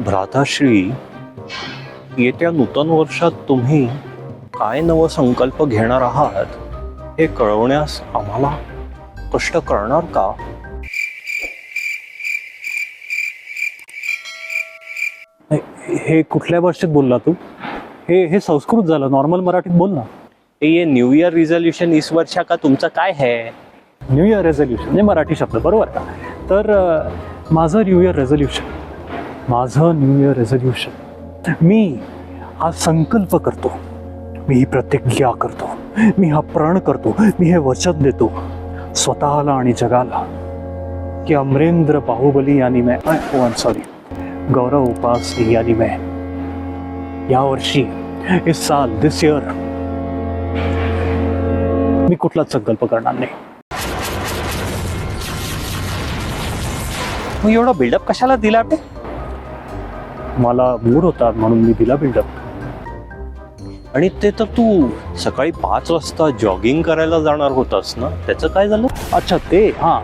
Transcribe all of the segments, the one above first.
भ्राताश्री येत्या नूतन वर्षात तुम्ही काय नवं संकल्प घेणार आहात हे कळवण्यास आम्हाला कष्ट करणार का? हे- हे कुठल्या भाषेत बोलला तू? हे हे संस्कृत झालं नॉर्मल मराठीत बोल ना. ये न्यू इयर रिझोल्युशन इस वर्षा का तुमचं काय है? न्यू इयर रेझोल्युशन म्हणजे मराठी शब्द बरोबर का? तर माझं न्यू इयर रेझोल्युशन माझं न्यू इयर रेझोल्युशन मी हा संकल्प करतो. मी ही प्रतिज्ञा करतो. मी हा प्रण करतो. मी हे वचन देतो. स्वतःला आणि जगाला. की अमरेंद्र बाहुबली यांनी मैं. ओ सॉरी oh, गौरव उपास यांनी मैं. यावर्षी इस साल दिस इयर मी कुठलाच संकल्प करणार नाही. मग एवढा बिल्डअप कशाला दिला बे मला मूड होता म्हणून मी दिला बिल्डअप आणि ते तर तू सकाळी पाच वाजता जॉगिंग करायला जाणार होतास ना? त्याचं काय झालं? अच्छा ते हां.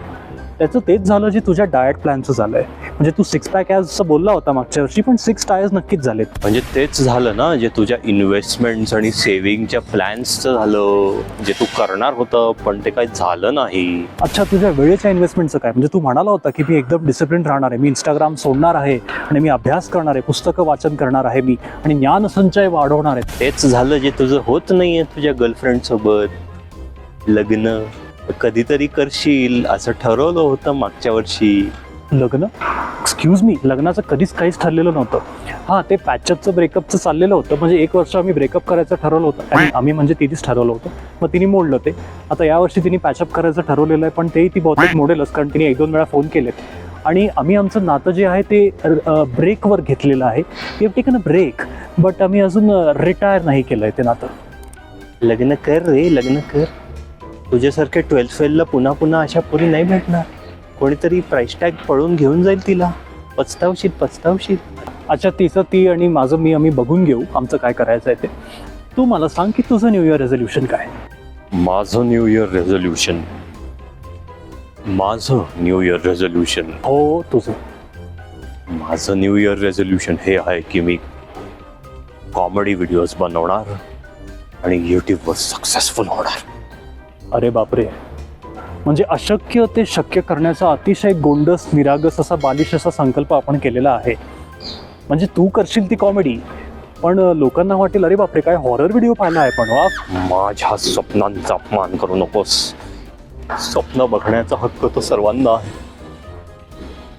त्याचं तेच झालं जे तुझ्या डाएट प्लॅनचं झालंय. म्हणजे तू सिक्स पॅक असं बोलला होता मागच्या वर्षी पण सिक्स टायर्स नक्कीच झालेत. म्हणजे तेच झालं ना जे तुझ्या इन्व्हेस्टमेंट्स आणि सेव्हिंगच्या प्लॅन्सचं झालं जे तू करणार होतं पण ते काही झालं नाही. अच्छा तुझ्या वेळेच्या इन्व्हेस्टमेंटचं काय? म्हणजे तू म्हणाला होता की मी एकदम डिसिप्लिन राहणार आहे मी इंस्टाग्राम सोडणार आहे आणि मी अभ्यास करणार आहे पुस्तकं वाचन करणार आहे मी आणि ज्ञानसंचय वाढवणार आहे. तेच झालं जे तुझं होत नाहीये तुझ्या गर्लफ्रेंड सोबत. लग्न. कधीतरी करशील असं ठरवलं होतं मागच्या वर्षी. लग्न? एक्सक्यूज मी लग्नाचं कधीच काहीच ठरलेलं नव्हतं. हां ते पॅचअपचं ब्रेकअपचं चाललेलं होतं. म्हणजे एक वर्ष आम्ही ब्रेकअप करायचं ठरवलं होतं. आणि आम्ही म्हणजे तिनेच ठरवलं होतं. मग तिने मोडलं ते. आता यावर्षी तिने पॅचअप करायचं ठरवलेलं आहे पण तेही ती बहुतेक मोडेलच कारण तिने एक दोन वेळा फोन केलेत. आणि आम्ही आमचं नातं जे आहे ते ब्रेकवर घेतलेलं आहे. We taken a break but आम्ही अजून रिटायर नाही केलं आहे ते नातं. लग्न कर रे लग्न कर. तुझ्यासारखे ट्वेल्थ फेलला पुन्हा पुन्हा अशा पोरी नाही भेटणार. कोणीतरी प्राईस टॅग पळून घेऊन जाईल तिला. पचतावशील पचतावशील अच्छा तिचं ती आणि माझं मी आम्ही बघून घेऊ आमचं काय करायचं आहे ते. तू मला सांग की तुझं न्यू इयर रेझोल्युशन काय? माझं न्यू इयर रेझोल्युशन माझं न्यू इयर रेझोल्युशन हो तुझं. माझं न्यू इयर रेझोल्युशन हे आहे की मी कॉमेडी व्हिडिओज बनवणार आणि यूट्यूबवर सक्सेसफुल होणार. अरे बापरे. म्हणजे अशक्य ते शक्य करण्याचा अतिशय गोंडस निरागस असा बालिश असा संकल्प आपण केलेला आहे. म्हणजे तू करशील ती कॉमेडी पण लोकांना वाटेल अरे बापरे काय हॉरर व्हिडिओ पाहिला आहे पण वा माझ्या स्वप्नांचा अपमान करू नकोस. स्वप्न बघण्याचा हक्क तो सर्वांना आहे.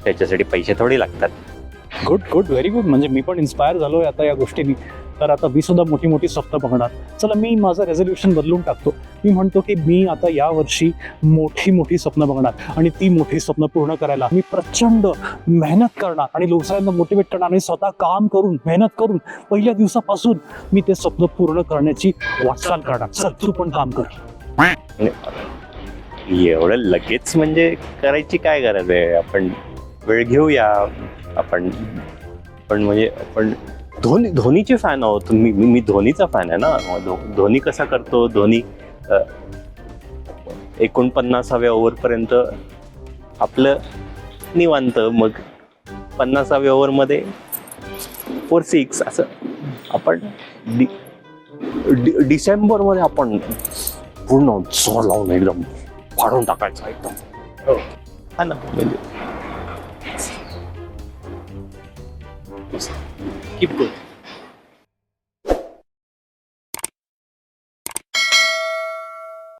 त्याच्यासाठी पैसे थोडे लागतात. गुड गुड व्हेरी गुड म्हणजे मी पण इन्स्पायर झालोय आता या गोष्टींनी. तर आता मी सुद्धा मोठी मोठी स्वप्न बघणार. चला मी माझं रेझोल्युशन बदलून टाकतो. मी म्हणतो की मी आता या वर्षी मोठी मोठी स्वप्न बघणार आणि ती मोठी स्वप्न पूर्ण करायला मी प्रचंड मेहनत करणार आणि लोकसंख्यांना मोटिवेट करणार आणि स्वतः काम करून मेहनत करून पहिल्या दिवसापासून मी ते स्वप्न पूर्ण करण्याची वाटचाल करणार. चल तू पण काम कर. एवढं लगेच म्हणजे करायची काय गरज आहे? आपण वेळ घेऊया. आपण पण म्हणजे आपण धोनी धोनीचे फॅन आहोत. मी मी धोनीचा फॅन आहे ना. धोनी कसा करतो? धोनी एकोणपन्नासाव्या ओव्हरपर्यंत आपलं निवांत. मग पन्नासाव्या ओव्हरमध्ये फोर सिक्स असं आपण डि डि- डिसेंबरमध्ये आपण पूर्ण जोर लावून एकदम फाडून टाकायचं एकदम. हा ना. म्हणजे कीप गुड